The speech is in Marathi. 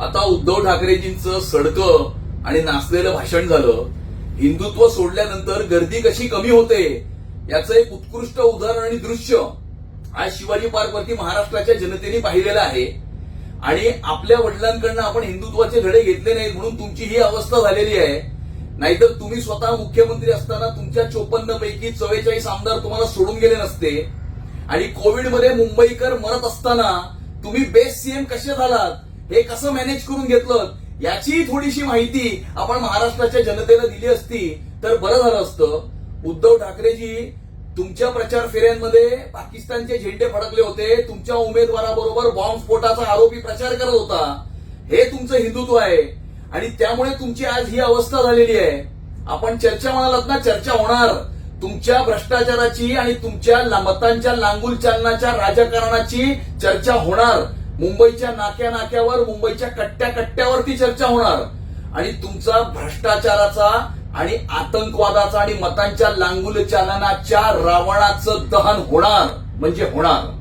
आता उद्धव ठाकरेजींचं सडकं आणि नाचलेलं भाषण झालं हिंदुत्व सोडल्यानंतर गर्दी कशी कमी होते याचं एक उत्कृष्ट उदाहरण आणि दृश्य आज शिवाजी पार्कवरती महाराष्ट्राच्या जनतेने पाहिलेलं आहे. आणि आपल्या वडिलांकडनं आपण हिंदुत्वाचे धडे घेतले नाहीत म्हणून तुमची ही अवस्था झालेली आहे. नाहीतर तुम्ही स्वतः मुख्यमंत्री असताना तुमच्या चोपन्न पैकी चव्वेचाळीस आमदार तुम्हाला सोडून गेले नसते. आणि कोविडमध्ये मुंबईकर मरत असताना तुम्ही बेस्ट सीएम कसे झालात? हे कसं मॅनेज करून घेतलं याची थोडीशी माहिती आपण महाराष्ट्राच्या जनतेला दिली असती तर बरं झालं असतं. उद्धव ठाकरेजी तुमच्या प्रचार फेऱ्यांमध्ये पाकिस्तानचे झेंडे फडकले होते तुमच्या उमेदवाराबरोबर बॉम्बस्फोटाचा आरोपी प्रचार करत होता. हे तुमचं हिंदुत्व आहे. आणि त्यामुळे तुमची आज ही अवस्था झालेली आहे. आपण चर्चा म्हणालात ना चर्चा होणार. तुमच्या भ्रष्टाचाराची आणि तुमच्या मतांच्या लांगुल चालनाच्या राजकारणाची चर्चा होणार. मुंबईच्या नाक्या नाक्यावर मुंबईच्या कट्ट्या कट्ट्यावरती चर्चा होणार. आणि तुमचा भ्रष्टाचाराचा आणि आतंकवादाचा आणि मतांच्या लांगुल चालनाच्या रावणाचं दहन होणार. म्हणजे होणार.